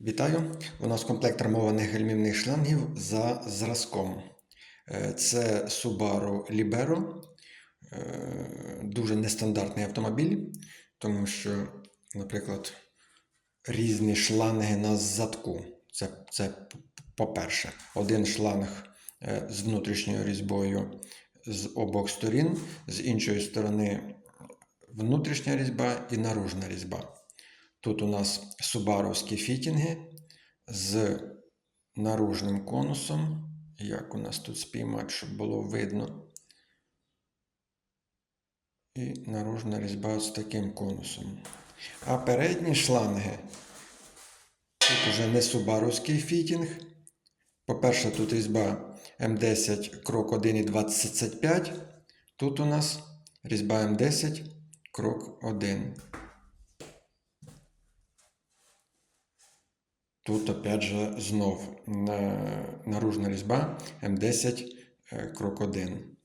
Вітаю! У нас комплект армованих гальмівних шлангів за зразком. Е, Це Subaru Libero. Е, Дуже нестандартний автомобіль, тому що, наприклад, різні шланги на задку. Це, це по-перше, один шланг е, з внутрішньою різьбою з обох сторін, з іншої сторони внутрішня різьба і наружна різьба. Тут у нас субаровські фітінги з наружним конусом. Як у нас тут спіймати, щоб було видно. І наружна різьба з таким конусом. А передні шланги. Тут уже не субаровський фітінг. По-перше, тут різьба М10 крок 1 і 25. Тут у нас різьба М10 крок 1. Тут, опять же, знов на- наружна різьба М10 е, крок 1.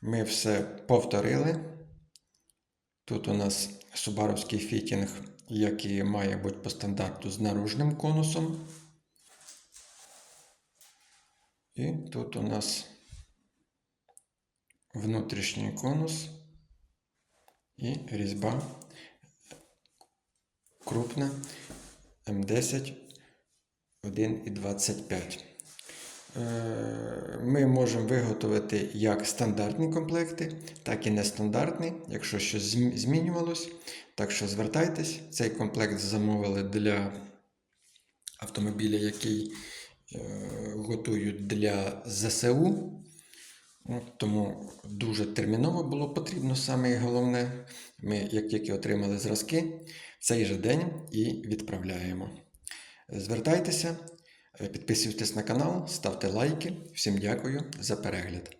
Ми все повторили. Тут у нас субаровський фітінг, який має бути по стандарту з наружним конусом. І тут у нас внутрішній конус і різьба крупна М10 1,25. Е, Ми можемо виготовити як стандартні комплекти, так і нестандартні, якщо щось змінювалось. Так що звертайтесь, цей комплект замовили для автомобіля, який е, готують для ЗСУ. Тому дуже терміново було потрібно саме головне. Ми, як тільки отримали зразки, в цей же день і відправляємо. Звертайтеся, підписуйтесь на канал, ставте лайки. Всім дякую за перегляд.